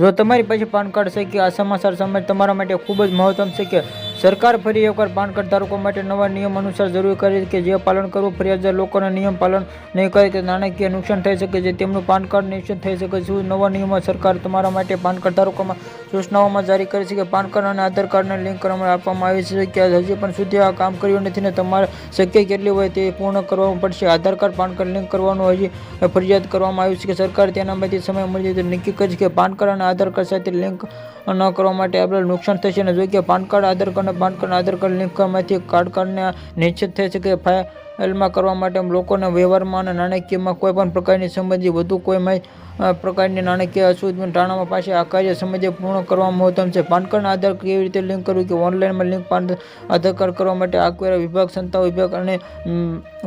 જો તમારી પાસે પાન કાર્ડ છે કે આ સમાચાર સમજ તમારા માટે ખૂબ જ મહત્ત્વનું છે કે સરકાર ફરી એકવાર પાન કાર્ડ ધારકો માટે નવા નિયમ અનુસાર જરૂરી કરી કે જે પાલન કરવું ફરજિયાત લોકોને નિયમ પાલન નહીં કરે કે નાણાકીય નુકસાન થઈ શકે છે. તેમનું પાન કાર્ડ નિશ્ચિત થઈ શકે શું નવા નિયમો સરકાર તમારા માટે પાન કાર્ડ ધારકોમાં સૂચનાઓમાં જારી કરે છે કે પાન કાર્ડ અને આધાર કાર્ડને લિંક કરવામાં આપવામાં આવી છે કે હજી પણ સુધી આ કામ કર્યું નથી ને તમારે શક્ય કેટલી હોય તે પૂર્ણ કરવાનું પડશે. Aadhaar card, PAN card link કરવાનું હજી ફરજિયાત કરવામાં આવ્યું છે કે સરકાર તેનામાંથી સમય મર્યાદિત નક્કી કરી છે કે પાન કાર્ડ અને આધાર કાર્ડ સાથે લિંક ન કરવા માટે આપણે નુકસાન થશે અને જો કે PAN card, Aadhaar card PAN card Aadhaar card link કરવામાંથી card કાર્ડને નિશ્ચિત થઈ શકે ફાઇલમાં કરવા માટે લોકોના વ્યવહારમાં અને નાણાકીયમાં કોઈ પણ પ્રકારની સંબંધી વધુ કોઈ માહિતી પ્રકારની નાણાકીય અસુવિધા ટાણામાં પાસે આ કાર્ય સમજે પૂર્ણ કરવા મહત્તમ છે. પાન કાર્ડના આધાર કેવી રીતે લિંક કરવું કે ઓનલાઈનમાં લિંક પાન આધાર કાર્ડ કરવા માટે આકવેરા વિભાગ, સંસ્થા વિભાગ અને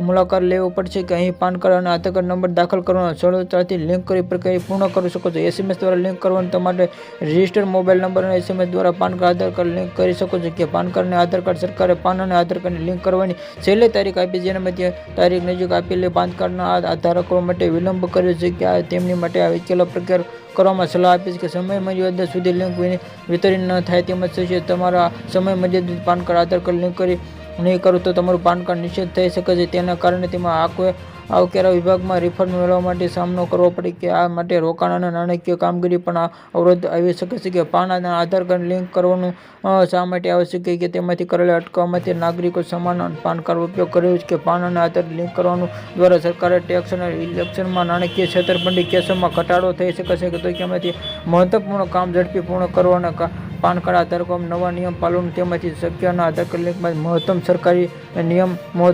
મુલાકાત લેવો પડશે કે અહીં પાન કાર્ડ અને આધાર કાર્ડ નંબર દાખલ કરવાનો સરળતાથી લિંક કરી પ્રક્રિયા પૂર્ણ કરી શકો છો. એસએમએસ દ્વારા લિંક કરવાનું તમારે રજિસ્ટર મોબાઈલ નંબર અને એસએમએસ દ્વારા PAN card, Aadhaar card link કરી શકો છો કે પાન કાર્ડ અને આધાર કાર્ડ સરકારે પાન અને આધાર કાર્ડને લિંક કરવાની છેલ્લી તારીખ આપી જેનામાંથી તારીખ નજીક આપેલી પાન કાર્ડના આધાર કરવા માટે વિલંબ કર્યો છે કે તેમની માટે આ વિકેલો પ્રકાર કરવામાં સલાહ આપી છે કે સમય મર્યાદા સુધી લિંક વિતરણ ન થાય તેમજ થશે. તમારા સમય મર્યાદિત PAN card, Aadhaar card link કરી નહીં કરો તો તમારું પાન કાર્ડ નિશ્ચિત થઈ શકે છે. તેના કારણે તેમાં આખો આવકેરા વિભાગમાં રિફંડ મેળવવા માટે સામનો કરવો પડે કે આ માટે રોકાણ અને નાણાકીય કામગીરી પણ અવરોધ આવી શકે છે કે પાન આધાર કાર્ડ લિંક કરવાનું શા માટે આવશ્યક કે તેમાંથી કરેલા અટકાવવામાંથી નાગરિકો સમાન પાન કાર્ડ ઉપયોગ કર્યો છે કે પાન અને આધાર લિંક કરવાનું દ્વારા સરકારે ટેક્સ અને ઇલેક્શનમાં નાણાકીય છેતરપિંડી કેસોમાં ઘટાડો થઈ શકે છે કે તો કેમાંથી મહત્વપૂર્ણ કામ ઝડપી પૂર્ણ કરવાના પાન કાર્ડ આધારકો નવા નિયમ પાલન તેમાંથી શક્યના આધાર કાર્ડ લિંકમાં મહત્તમ સરકારી નિયમ